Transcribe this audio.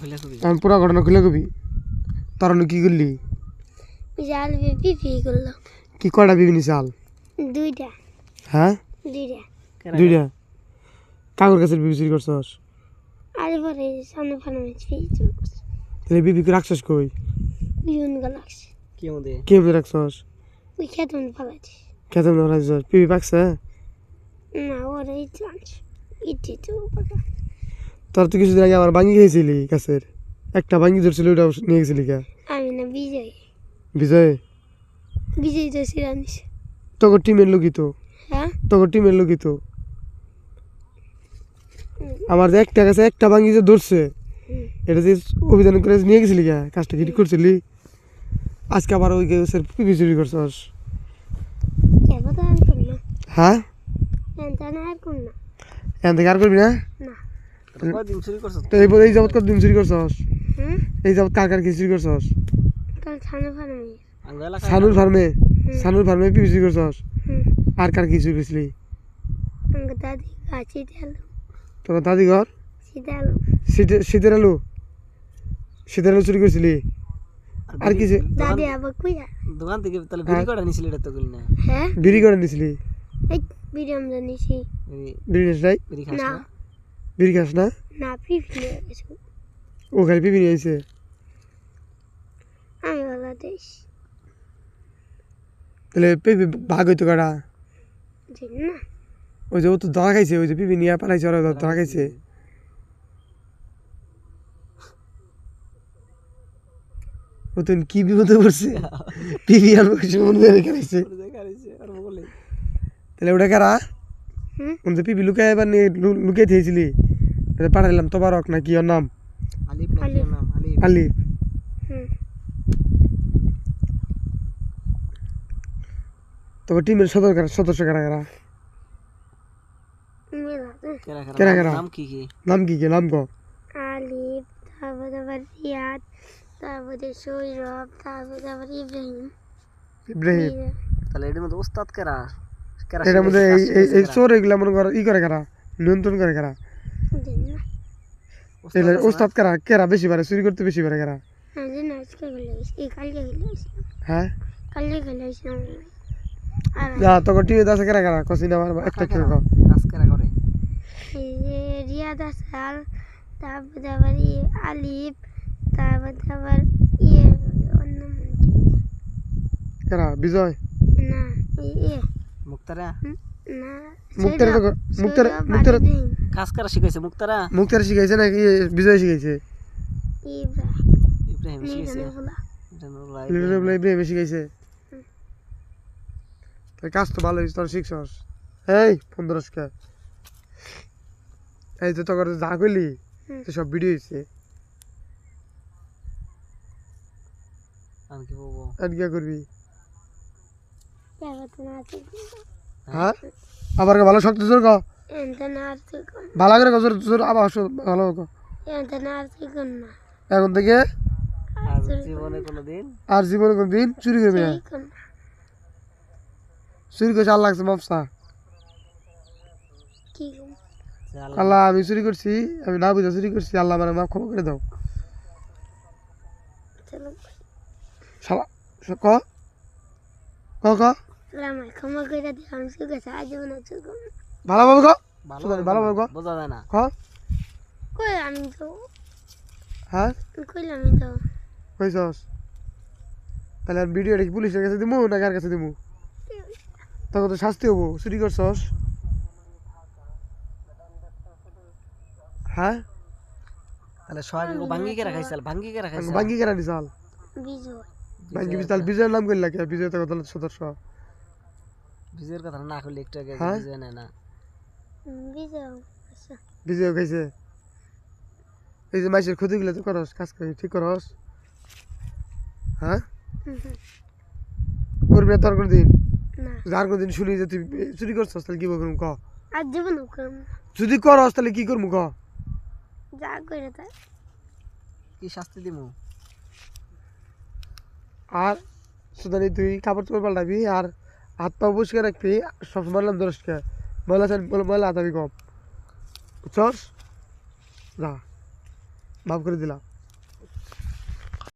খুলে খুবই আমি পুরো ঘটনা খুলে কবি তোর অন্য কি করলি জাল পিপি করল কি কয়টা বিবিনি চাল দুইটা হ্যাঁ দুইটা দুইটা কাকুর কাছে বিবি চুরি করছস আর পরে সামনে ফানে ফিস তাহলে বিবি রাখছস কই বিউন গলাক্স কি মধ্যে কে মধ্যে রাখছস ওই খেতন ফালাচ্ছি খেতে মনে রাখছস বিবি পাকছে না ওরা ইট লাঞ্চ ইটি তো পাকা তোর তো কিছুদিন আগে আমার ভাঙি খেয়েছিলি গাছের। একটা ভাঙি ধরছিল ওটা নিয়ে গেছিলি কা আমি না বিজয়। বিজয়? বিজয় তো সিরানিস তোকে টিমের লোকই তো। হ্যাঁ? তোকে টিমের লোকই তো। আমার যে একটা গাছে একটা ভাঙ্গি যে ধরছে এটা যে অভিযান করে নিয়ে গেছিলি কা কাজটা কি করছিলি? আজকে আবার ওই গাছের পিপি চুরি করছস। হ্যাঁ? এনতা আর কোন না। থেকে আর করবি না। এই এই যাবত কতদিন চুরি করছস? হুম? এই যাবত কার কার কি চুরি করছস? সানুর ফার্মে? সানুর ফার্মে পিপি চুরি করছস? হুম। আর কার কি চুরি করছিলি? তোর দাদি ঘর? সিধা আলো। শীতে শীতের আলু? শীতের আলু চুরি করছিলি? আর কিছু? দাদি আবার কুইয়া? দোকান থেকে তাহলে বিড়ি কটা নিছিল এটা তো গুলি না হ্যাঁ? বিড়ি করে নিছিলি? এই বিড়ি- নিস নাই বিড়ি খাস না? না। বিড়ি খাস না? না পিপি নিয়ে গেছো ও খালি পিপি নিয়ে আইছে আমি বাংলাদেশ। তাহলে পিপি ভাগ হইতো কাটা না। ওই যে ও তো ধরা খাইছে ওই যে পিপি নিয়ে পালাইছে ওরা ধরা খাইছে। ও কি বিপদে পড়ছে? পিপি আর কিছু মনে করে খাইছে। তাহলে ওটা কারা? হুম? ওন যে পিপি লুকাই এবার লুকিয়ে দিয়েছিলি পাঠাইলাম তোবারক না ওর নাম? আলিফ না কি ওর নাম? আলিফ। আলিফ। তবে টিমের সদস্য সদস্য কারা কারা? কেরা কেরা? নাম কি কি? নাম কি কি? নাম ক। আলিফ তারপরে আবার রিয়াদ তারপরে সৌরভ তারপরে আবার ইব্রাহিম। ইব্রাহিম। তাহলে এটার মধ্যে ওস্তাদ কেরা? কেরা এটার মধ্যে এই চোর এগুলা মনে কর ই করে কারা? নিয়ন্ত্রণ করে কারা? এগুলা ওস্তাদ কারা? কেরা বেশি পারে? চুরি করতে বেশি পারে কারা? হ্যাঁ আর যা তোকে টিমে আছে কারা কারা? কসি না আমার একটা কেউ কও। কাজ কেরা করে? এই যে রিয়াদ আসাল তারপরে আবার ইয়ে আলিফ তারপরে আবার ইয়ে নাম কারা? বিজয়? না ইয়ে মুক্তারা? না মুক্তার তো মুক্তার মুক্তার ইব্রাহিম। কাজ কেরা শিখাইছে মুক্তারা? মুক্তার শিখাইছে নাকি? বিজয় শিখাইছে। ইব্রাহিম শিখাইছে। ইব্রাহিম। শিখাইছে। তাই কাজ তো ভালো হয়েছে তোর শিখছস। এই পনেরোশ কে এই তো তোর যা করলি। তো সব ভিডিও হয়েছে আমি কি বলব আর কি করবি। এবার তো না আছে হ্যাঁ? আবার ভালো শক্ত জোর ক ভালো করে ক, জোর জোর আবার ভালো ক এখন থেকে আর জীবনে কোনোদিন? আর জীবনে কোনো দিন চুরি করবি না। চুরি করছে আল্লাহ লাগছে মাপসা যে আল্লাহ আমি চুরি করছি আমি না বুঝে চুরি করছি আল্লাহ মানে মাফ ক্ষমা করে দাও। শালা ক? ক ক? ক্ষমা করে দিয়ে আমি সুখে সাহায্য না তুই ভালোভাবে ক ভালোভাবে ক বোঝা যায় না ক কই আমি তো হ্যাঁ কইলাম আমি তো কইছস তাহলে আর ভিডিওটা কি পুলিশের কাছে দিমু না কার কাছে দিমু তখন তো শাস্তি হব চুরি করছস হ্যাঁ তাহলে সোহাগে ভাঙ্গি কে রাখাইছে ভাঙ্গি কে রাখাইছে বাঙ্গি কেনা নিছাল বিজয় বিশাল বিজয়ের নাম করলা কে বিজয় তো দলের সদস্য বিজয়ের কথা না করলে একটু আগে হ্যাঁ? বিজয় নেয় না। বিজয় আচ্ছা। খাইছে এই যে মাইসের ক্ষতিগুলো তো করস কাজ করি ঠিক করস। হ্যাঁ। করবি তোর দিন? না। যার কোনদিন শুনি যে তুই চুরি করছস তাহলে কি করব ক? আর জীবন করম যদি করস তাহলে কি করব ক? যা করে তাই। কি শাস্তি দিমু? আর সুদানি তুই কাপড় চোপড় পাল্টাবি আর হাত পা পরিষ্কার রাখবি সবসময় মারলাম দরজকে বলা চান হাত আমি কম বুঝছস? না মাফ করে দিলাম।